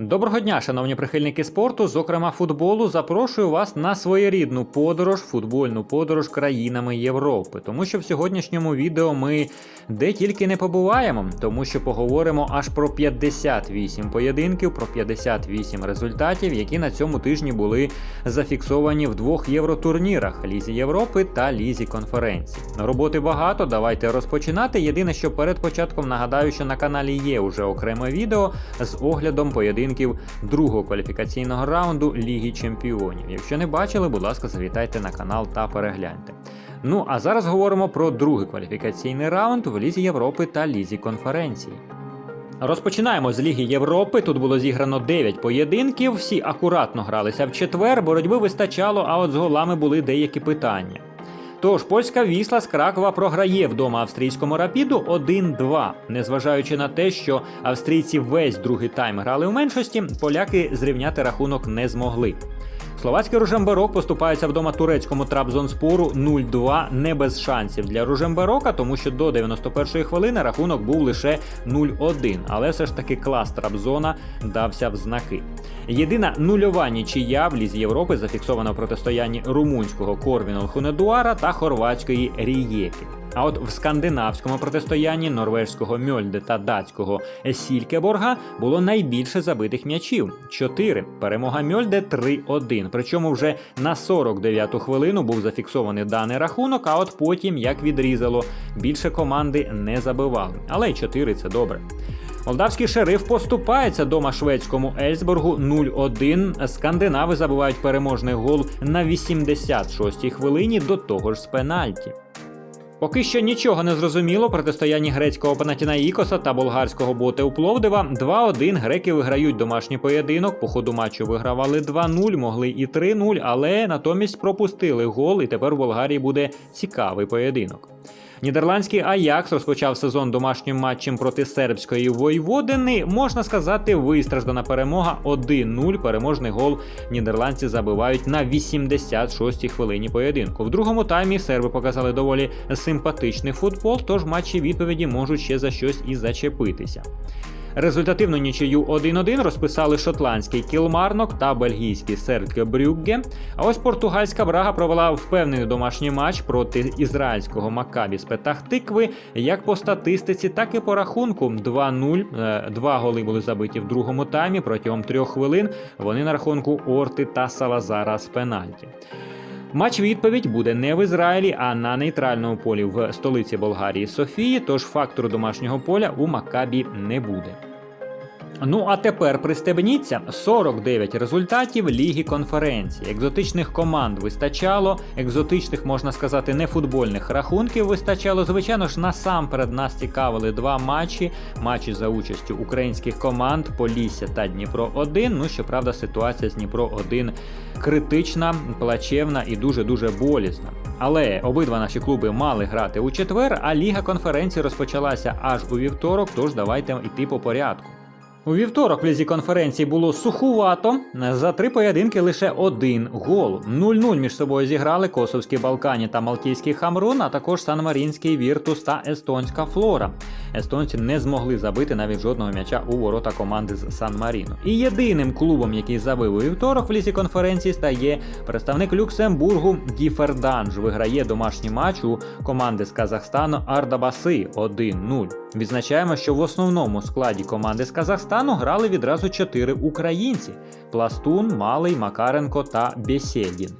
Доброго дня, шановні прихильники спорту, зокрема футболу. Запрошую вас на своєрідну подорож, футбольну подорож країнами Європи. Тому що в сьогоднішньому відео ми де тільки не побуваємо, тому що поговоримо аж про 58 поєдинків, про 58 результатів, які на цьому тижні були зафіксовані в двох євротурнірах Лізі Європи та Лізі конференцій. Роботи багато. Давайте розпочинати. Єдине, що перед початком нагадаю, що на каналі є вже окреме відео з оглядом поєдинків другого кваліфікаційного раунду Ліги Чемпіонів. Якщо не бачили, будь ласка, завітайте на канал та перегляньте. Ну а зараз говоримо про другий кваліфікаційний раунд в Лізі Європи та Лізі конференції. Розпочинаємо з Ліги Європи. Тут було зіграно 9 поєдинків. Всі акуратно гралися в четвер. Боротьби вистачало, а от з голами були деякі питання. Тож польська вісла з Кракова програє вдома австрійському рапіду 1-2. Незважаючи на те, що австрійці весь другий тайм грали у меншості, поляки зрівняти рахунок не змогли. Словацький Ружемберок поступається вдома турецькому Трабзонспору 0-2 не без шансів для Ружемберока, тому що до 91-ї хвилини рахунок був лише 0-1, але все ж таки клас Трабзона дався в знаки. Єдина нульова нічия в Лізі Європи зафіксована в протистоянні румунського Корвінол Хунедуара та хорватської Рієки. А от в скандинавському протистоянні норвежського Мьольде та датського Сількеборга було найбільше забитих м'ячів 4. Перемога Мьольде 3-1. Причому вже на 49-ту хвилину був зафіксований даний рахунок, а от потім, як відрізало, більше команди не забивали. Але й 4 це добре. Молдавський шериф поступається дома шведському Ельсбургу 0-1. Скандинави забивають переможний гол на 86-й хвилині до того ж з пенальті. Поки що нічого не зрозуміло протистоянні грецького Панатінаїкоса та болгарського Ботеу Пловдива. 2-1 греки виграють домашній поєдинок. По ходу матчу вигравали 2-0, могли і 3-0, але натомість пропустили гол, і тепер в Болгарії буде цікавий поєдинок. Нідерландський Аякс розпочав сезон домашнім матчем проти сербської Войводини. Можна сказати, вистраждана перемога 1-0. Переможний гол нідерландці забивають на 86-й хвилині поєдинку. В другому таймі серби показали доволі симпатичний футбол, тож матчі відповіді можуть ще за щось і зачепитися. Результативну нічию 1-1 розписали шотландський Кілмарнок та бельгійський Серке Брюгге. А ось португальська Брага провела впевнений домашній матч проти ізраїльського Макабі з Петахтикви. Як по статистиці, так і по рахунку 2-0. Е, Два голи були забиті в другому таймі. Протягом трьох хвилин вони на рахунку Орти та Салазара з пенальті. Матч відповідь буде не в Ізраїлі, а на нейтральному полі в столиці Болгарії Софії. Тож фактору домашнього поля у Макабі не буде. Ну а тепер пристебніться 49 результатів Ліги конференції. Екзотичних команд вистачало, екзотичних, можна сказати, не футбольних рахунків вистачало. Звичайно ж, насамперед нас цікавили два матчі: матчі за участю українських команд Полісся та Дніпро 1 Ну щоправда, ситуація з Дніпро 1 критична, плачевна і дуже дуже болісна. Але обидва наші клуби мали грати у четвер, а Ліга конференції розпочалася аж у вівторок. Тож давайте йти по порядку. У вівторок в лізі конференції було сухувато. За три поєдинки лише один гол. 0-0 між собою зіграли Косовські Балкані та Малтійський Хамрун, а також Санмарінський Віртус та Естонська Флора. Естонці не змогли забити навіть жодного м'яча у ворота команди з Сан Маріно. І єдиним клубом, який забив у вівторок в лізі конференції, стає представник Люксембургу Гіферданж. Виграє домашній матч у команди з Казахстану Ардабаси 1-0. Відзначаємо, що в основному складі команди з Казахстану грали відразу чотири українці: Пластун, Малий, Макаренко та Бєсєдін.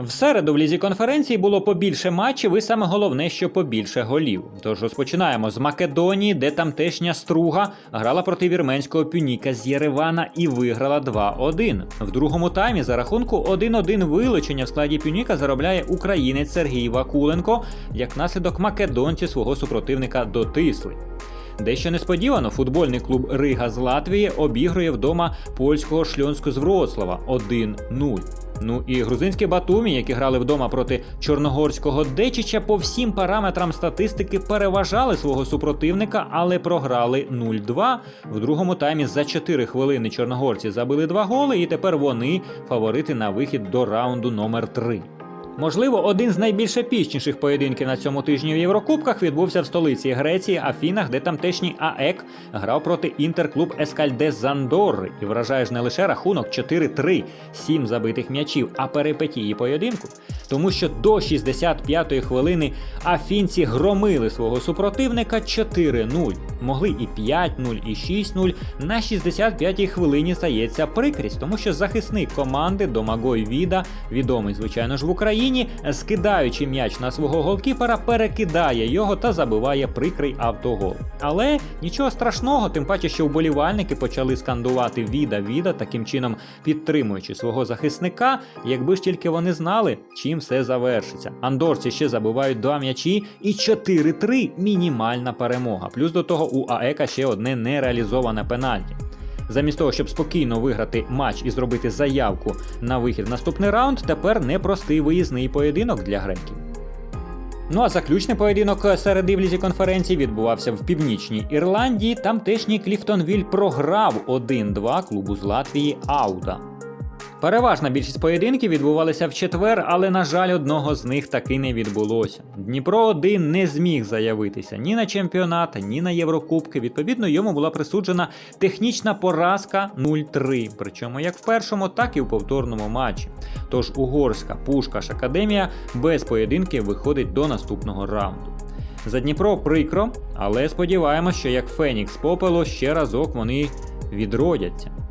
В середу в лізі конференції було побільше матчів і саме головне, що побільше голів. Тож розпочинаємо з Македонії, де тамтешня струга грала проти вірменського пюніка з Єревана і виграла 2-1. В другому таймі за рахунку 1-1 вилучення в складі пюніка заробляє українець Сергій Вакуленко. Як наслідок македонці свого супротивника дотисли. Дещо несподівано футбольний клуб Рига з Латвії обігрує вдома польського шльонську з Вроцлава 1-0. Ну і грузинські Батумі, які грали вдома проти чорногорського Дечича, по всім параметрам статистики переважали свого супротивника, але програли 0-2. В другому таймі за 4 хвилини чорногорці забили два голи, і тепер вони фаворити на вихід до раунду номер 3 Можливо, один з найбільш епічніших поєдинків на цьому тижні в Єврокубках відбувся в столиці Греції Афінах, де тамтешній АЕК грав проти інтерклуб Ескальде Зандорри і вражає ж не лише рахунок 4-3, 7 забитих м'ячів, а перипетії поєдинку. Тому що до 65-ї хвилини афінці громили свого супротивника 4-0. Могли і 5-0, і 6-0. На 65-й хвилині стається прикрість, тому що захисник команди Домагой Віда, відомий, звичайно ж, в Україні, скидаючи м'яч на свого голкіпера, перекидає його та забиває прикрий автогол. Але нічого страшного, тим паче, що вболівальники почали скандувати Віда Віда, таким чином підтримуючи свого захисника, якби ж тільки вони знали, чим все завершиться. Андорці ще забивають два м'ячі і 4-3 мінімальна перемога. Плюс до того у АЕКа ще одне нереалізоване пенальті. Замість того, щоб спокійно виграти матч і зробити заявку на вихід в наступний раунд, тепер непростий виїзний поєдинок для греків. Ну а заключний поєдинок середи в лізі конференції відбувався в північній Ірландії. Тамтешній Кліфтонвіль програв 1-2 клубу з Латвії Ауда. Переважна більшість поєдинків відбувалися в четвер, але, на жаль, одного з них таки не відбулося. Дніпро 1 не зміг заявитися ні на чемпіонат, ні на Єврокубки. Відповідно, йому була присуджена технічна поразка 0-3, причому як в першому, так і в повторному матчі. Тож угорська Пушкаш Академія без поєдинків виходить до наступного раунду. За Дніпро прикро, але сподіваємось, що як Фенікс попело, ще разок вони відродяться.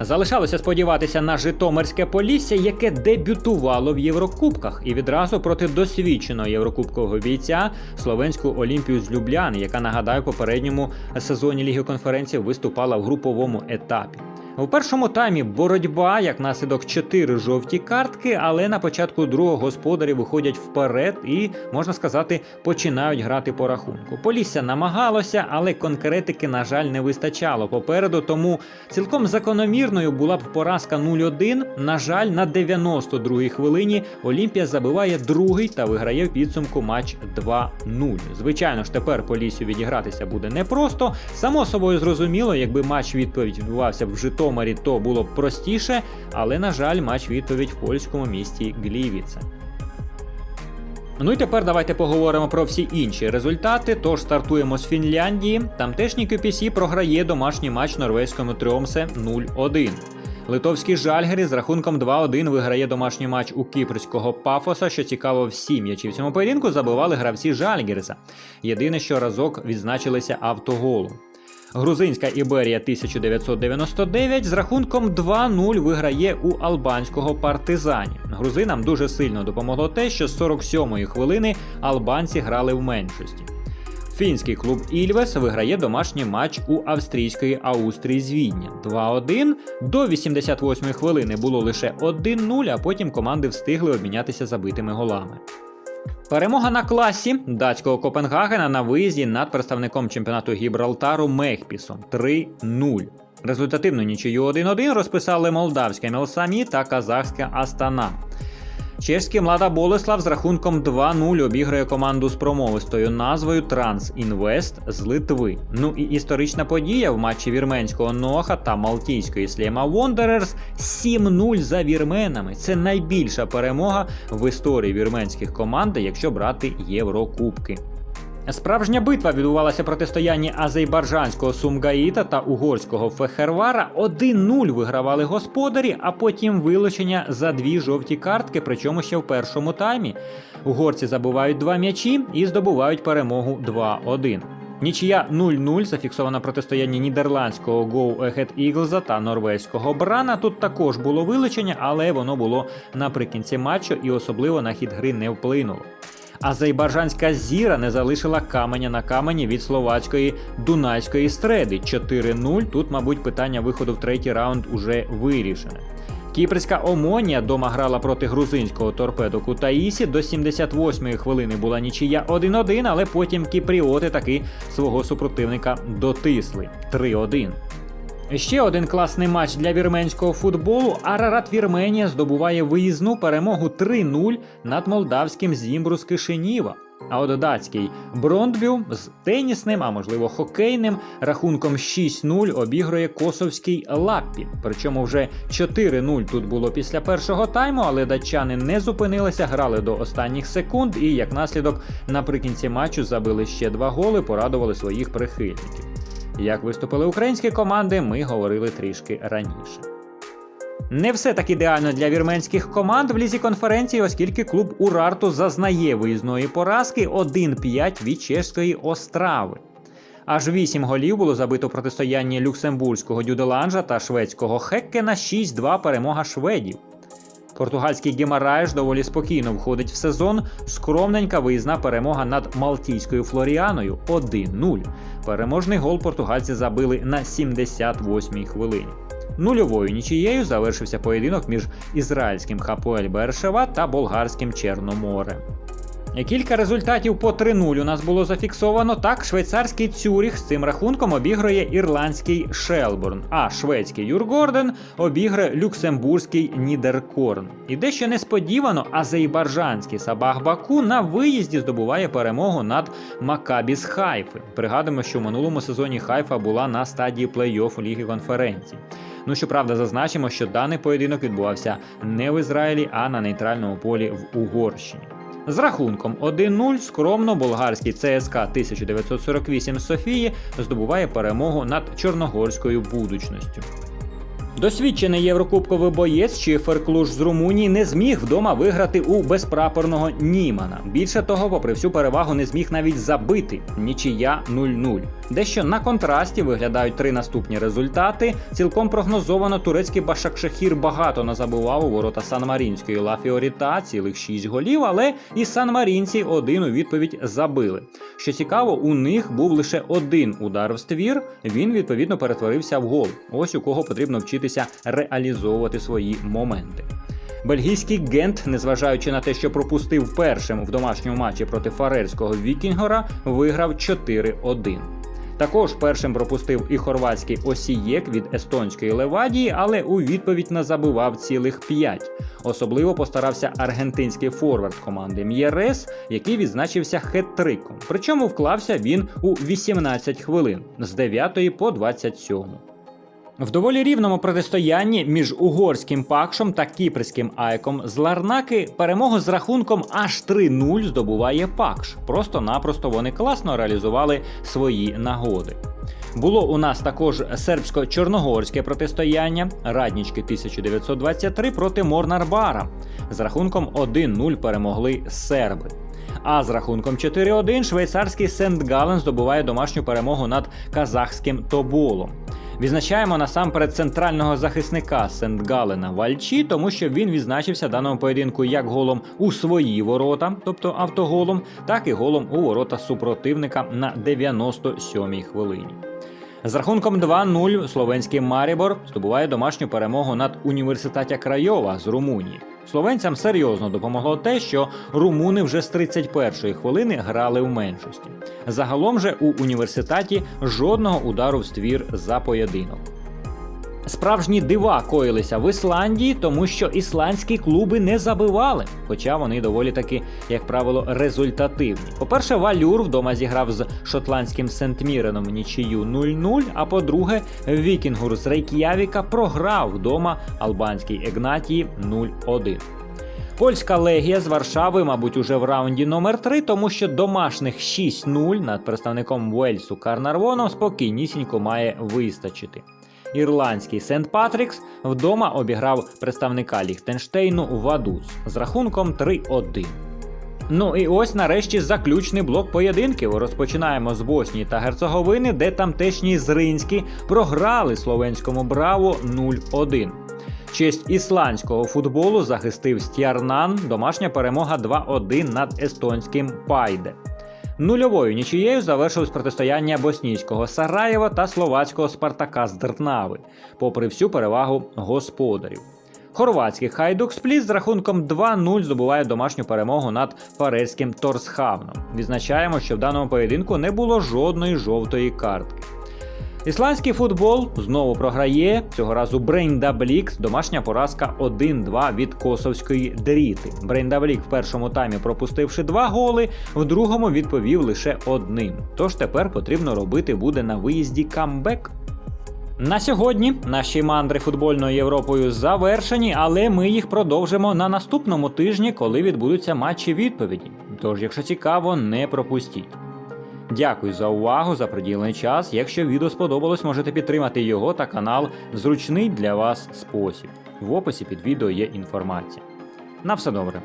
Залишалося сподіватися на Житомирське Полісся, яке дебютувало в Єврокубках, і відразу проти досвідченого єврокубкового бійця словенську Олімпію з Любляни, яка нагадаю, попередньому сезоні Ліги конференції виступала в груповому етапі. У першому таймі боротьба, як наслідок 4 жовті картки, але на початку другого господарі виходять вперед і, можна сказати, починають грати по рахунку. Полісся намагалося, але конкретики, на жаль, не вистачало попереду, тому цілком закономірною була б поразка 0-1. На жаль, на 92-й хвилині Олімпія забиває другий та виграє в підсумку матч 2-0. Звичайно ж, тепер Поліссю відігратися буде непросто. Само собою зрозуміло, якби матч відповідь відбувався в Житомирі, Житомирі, то було б простіше, але, на жаль, матч відповідь в польському місті Глівіце. Ну і тепер давайте поговоримо про всі інші результати. Тож стартуємо з Фінляндії. Тамтешній QPC програє домашній матч норвезькому Трьомсе 0-1. Литовський Жальгері з рахунком 2-1 виграє домашній матч у кіпрського Пафоса, що цікаво всі м'ячі в цьому поєдинку забивали гравці Жальгерса. Єдине, що разок відзначилися автоголом. Грузинська Іберія 1999 з рахунком 2-0 виграє у албанського партизані. Грузинам дуже сильно допомогло те, що з 47-ї хвилини албанці грали в меншості. Фінський клуб Ільвес виграє домашній матч у австрійської Аустрії з Відня 2-1. До 88-ї хвилини було лише 1-0, а потім команди встигли обмінятися забитими голами. Перемога на класі датського Копенгагена на виїзді над представником чемпіонату Гібралтару Мехпісом 3-0. Результативну нічию 1-1 розписали молдавське Мелсамі та казахське Астана. Чешський Млада Болеслав з рахунком 2-0 обіграє команду з промовистою назвою Трансінвест з Литви. Ну і історична подія в матчі вірменського Ноха та Малтійської Слєма Вондерерс 7-0 за вірменами. Це найбільша перемога в історії вірменських команд, якщо брати Єврокубки. Справжня битва відбувалася протистоянні азербайджанського Сумгаїта та угорського Фехервара. 1-0 вигравали господарі, а потім вилучення за дві жовті картки, причому ще в першому таймі. Угорці забувають два м'ячі і здобувають перемогу 2-1. Нічия 0-0 зафіксована протистояння нідерландського Go Ahead Eagles та норвезького Брана. Тут також було вилучення, але воно було наприкінці матчу і особливо на хід гри не вплинуло. Азербайджанська зіра не залишила каменя на камені від словацької дунайської стреди 4-0. Тут, мабуть, питання виходу в третій раунд уже вирішене. Кіпрська Омонія дома грала проти грузинського торпедо Кутаїсі. До 78-ї хвилини була нічия 1-1, але потім кіпріоти таки свого супротивника дотисли 3-1. Ще один класний матч для вірменського футболу. Арарат Вірменія здобуває виїзну перемогу 3-0 над молдавським Зімбру з Кишиніва. А от датський Брондбю з тенісним, а можливо хокейним, рахунком 6-0 обігрує косовський Лаппі. Причому вже 4-0 тут було після першого тайму, але датчани не зупинилися, грали до останніх секунд і, як наслідок, наприкінці матчу забили ще два голи, порадували своїх прихильників. Як виступили українські команди, ми говорили трішки раніше. Не все так ідеально для вірменських команд в лізі конференції, оскільки клуб Урарту зазнає виїзної поразки 1-5 від чешської Острави. Аж 8 голів було забито в протистоянні люксембурзького Дюделанжа та шведського Хеккена 6-2 перемога шведів. Португальський Гемараєш доволі спокійно входить в сезон. Скромненька виїзна перемога над Малтійською Флоріаною 1-0. Переможний гол португальці забили на 78-й хвилині. Нульовою нічією завершився поєдинок між ізраїльським Хапоель Бершева та болгарським Чорноморем. Кілька результатів по 3-0 у нас було зафіксовано. Так, швейцарський Цюріх з цим рахунком обіграє ірландський Шелборн, а шведський Юргорден обіграє люксембурзький Нідеркорн. І дещо несподівано, азербайджанський Сабах Баку на виїзді здобуває перемогу над Макабі з Хайфи. Пригадуємо, що в минулому сезоні Хайфа була на стадії плей-офф Ліги конференцій. Ну щоправда, зазначимо, що даний поєдинок відбувався не в Ізраїлі, а на нейтральному полі в Угорщині. З рахунком 1-0 скромно болгарський ЦСК 1948 з Софії здобуває перемогу над чорногорською будучністю. Досвідчений єврокубковий боєць Чифер Клуж з Румунії не зміг вдома виграти у безпрапорного Німана. Більше того, попри всю перевагу, не зміг навіть забити нічия 0-0. Дещо на контрасті виглядають три наступні результати. Цілком прогнозовано турецький Башакшехір багато назабував у ворота Сан-Марінської Ла цілих 6 голів, але і Сан-Марінці один у відповідь забили. Що цікаво, у них був лише один удар в ствір. Він відповідно перетворився в гол. Ось у кого потрібно вчитися реалізовувати свої моменти. Бельгійський Гент, незважаючи на те, що пропустив першим в домашньому матчі проти фарерського Вікінгора, виграв 4-1. Також першим пропустив і хорватський Осієк від естонської Левадії, але у відповідь не забивав цілих 5. Особливо постарався аргентинський форвард команди М'єрес, який відзначився хет-триком. Причому вклався він у 18 хвилин з 9 по 27. В доволі рівному протистоянні між угорським пакшом та кіпрським айком з Ларнаки перемогу з рахунком аж 3-0 здобуває пакш. Просто-напросто вони класно реалізували свої нагоди. Було у нас також сербсько-чорногорське протистояння Раднічки 1923 проти Морнарбара. З рахунком 1-0 перемогли серби. А з рахунком 4-1 швейцарський Сент-Гален здобуває домашню перемогу над казахським Тоболом. Відзначаємо насамперед центрального захисника Сент-Галена Вальчі, тому що він відзначився даному поєдинку як голом у свої ворота, тобто автоголом, так і голом у ворота супротивника на 97-й хвилині. З рахунком 2-0 словенський Марібор здобуває домашню перемогу над університетя Крайова з Румунії. Словенцям серйозно допомогло те, що румуни вже з 31-ї хвилини грали в меншості. Загалом же у університеті жодного удару в ствір за поєдинок. Справжні дива коїлися в Ісландії, тому що ісландські клуби не забивали, хоча вони доволі таки, як правило, результативні. По-перше, Валюр вдома зіграв з шотландським Сент-Міреном нічию 0-0, а по-друге, Вікінгур з Рейк'явіка програв вдома албанській Егнатії 0-1. Польська легія з Варшави, мабуть, уже в раунді номер 3 тому що домашніх 6-0 над представником Уельсу Карнарвоном спокійнісінько має вистачити. Ірландський Сент Патрікс вдома обіграв представника Ліхтенштейну Вадуц з рахунком 3-1. Ну і ось нарешті заключний блок поєдинків. Розпочинаємо з Боснії та Герцеговини, де тамтешні Зринські програли словенському Браво 0-1. Честь ісландського футболу захистив Стярнан, домашня перемога 2-1 над естонським Пайде. Нульовою нічією завершилось протистояння боснійського Сараєва та словацького Спартака з Дертнави, попри всю перевагу господарів. Хорватський Хайдук Спліт з рахунком 2-0 здобуває домашню перемогу над фарельським Торсхавном. Відзначаємо, що в даному поєдинку не було жодної жовтої картки. Ісландський футбол знову програє. Цього разу Брейндаблік. Домашня поразка 1-2 від Косовської дріти. Брейндаблік в першому таймі пропустивши два голи, в другому відповів лише одним. Тож тепер потрібно робити буде на виїзді камбек. На сьогодні наші мандри футбольною Європою завершені, але ми їх продовжимо на наступному тижні, коли відбудуться матчі відповіді. Тож, якщо цікаво, не пропустіть. Дякую за увагу, за приділений час. Якщо відео сподобалось, можете підтримати його та канал в зручний для вас спосіб. В описі під відео є інформація. На все добре.